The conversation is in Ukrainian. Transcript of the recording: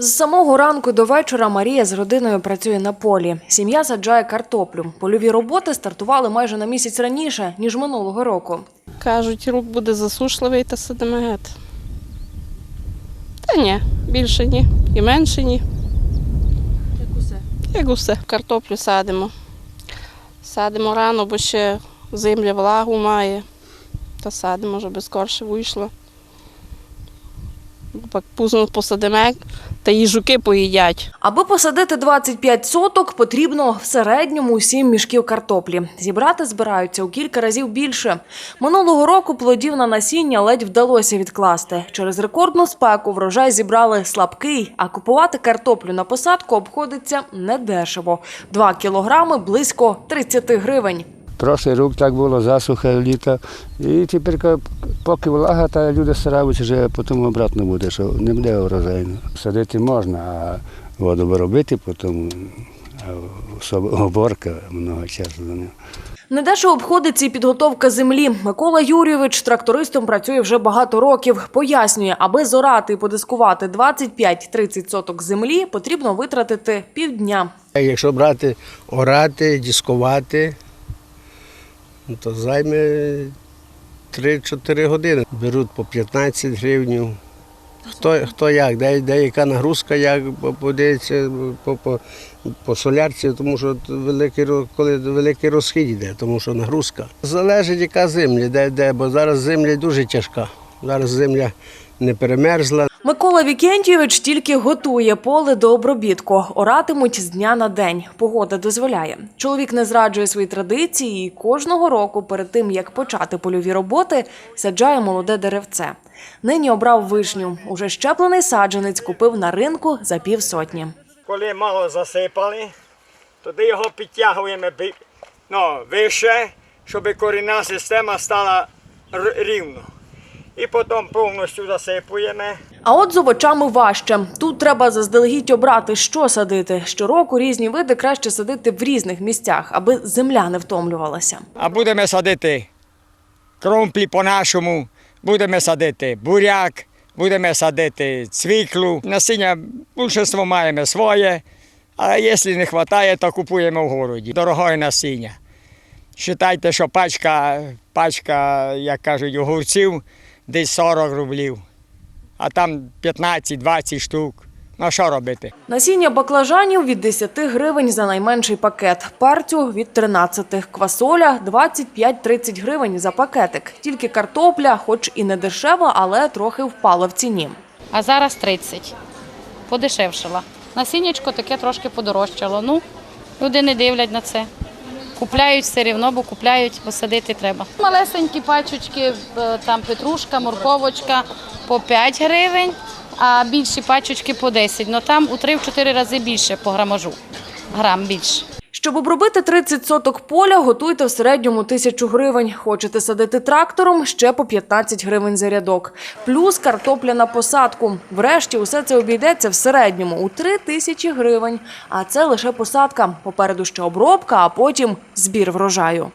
З самого ранку до вечора Марія з родиною працює на полі. Сім'я саджає картоплю. Польові роботи стартували майже на місяць раніше, ніж минулого року. Кажуть, рук буде засушливий та сидимегет. Та ні, більше ні. І менше ні. Як усе. Як усе. Картоплю садимо. Садимо рано, бо ще земля влагу має. Та садимо, щоб скорше вийшло. Пізно посадимо, та і жуки поїдять. Аби посадити 25 соток, потрібно в середньому 7 мішків картоплі. Зібрати збираються у кілька разів більше. Минулого року плодів на насіння ледь вдалося відкласти. Через рекордну спеку врожай зібрали слабкий, а купувати картоплю на посадку обходиться недешево. 2 кілограми – близько 30 гривень. Прошлий рік так було, засуха літа. І тепер, поки влага, та люди стараються, вже потім обратно буде, що не буде урожайно. Садити можна, а воду виробити потім, оборка много часу за нього. Недешево обходиться і підготовка землі. Микола Юрійович трактористом працює вже багато років. Пояснює, аби зорати і подискувати 25-30 соток землі, потрібно витратити півдня. Якщо брати орати, дискувати, то займе 3-4 години. Беруть по 15 гривень. Хто, хто як, де, де яка нагрузка, як подається по, по, по солярці, тому що великий, коли великий розхід йде, тому що нагрузка. Залежить, яка земля, де, де, бо зараз земля дуже тяжка. Зараз земля не перемерзла, Микола Вікентійович тільки готує поле до обробітку. Оратимуть з дня на день. Погода дозволяє. Чоловік не зраджує свої традиції і кожного року, перед тим як почати польові роботи, саджає молоде деревце. Нині обрав вишню. Уже щеплений саджанець купив на ринку за півсотні. коли мало засипали, тоді його підтягуємо ну, вище, щоб корінна система стала р- рівно. І потім повністю засипуємо. А от з овочами важче. Тут треба заздалегідь обрати, що садити. Щороку різні види краще садити в різних місцях, аби земля не втомлювалася. А будемо садити кромплі по-нашому, будемо садити буряк, будемо садити цвіклу. Насіння більшість маємо своє, а якщо не вистачає, то купуємо в городі. Дорогое насіння. Считайте, що пачка, пачка, як кажуть, огурців десь 40 рублів, а там 15-20 штук. Ну що робити? Насіння баклажанів від 10 гривень за найменший пакет, перцю від 13, квасоля 25-30 гривень за пакетик. Тільки картопля, хоч і не дешева, але трохи впала в ціні. а зараз 30. Подешевшила. Насіннячко таке трошки подорожчало. Ну, люди не дивлять на це. Купляють все рівно, бо купляють, бо садити треба. Малесенькі пачечки, е, там петрушка, морковочка по 5 гривень, а більші пачечки по 10. Ну там у 3-4 рази більше по грамажу. Грам більше. Щоб обробити 30 соток поля, готуйте в середньому тисячу гривень. Хочете садити трактором – ще по 15 гривень за рядок. Плюс картопля на посадку. Врешті усе це обійдеться в середньому у 3 тисячі гривень. А це лише посадка. Попереду ще обробка, а потім збір врожаю.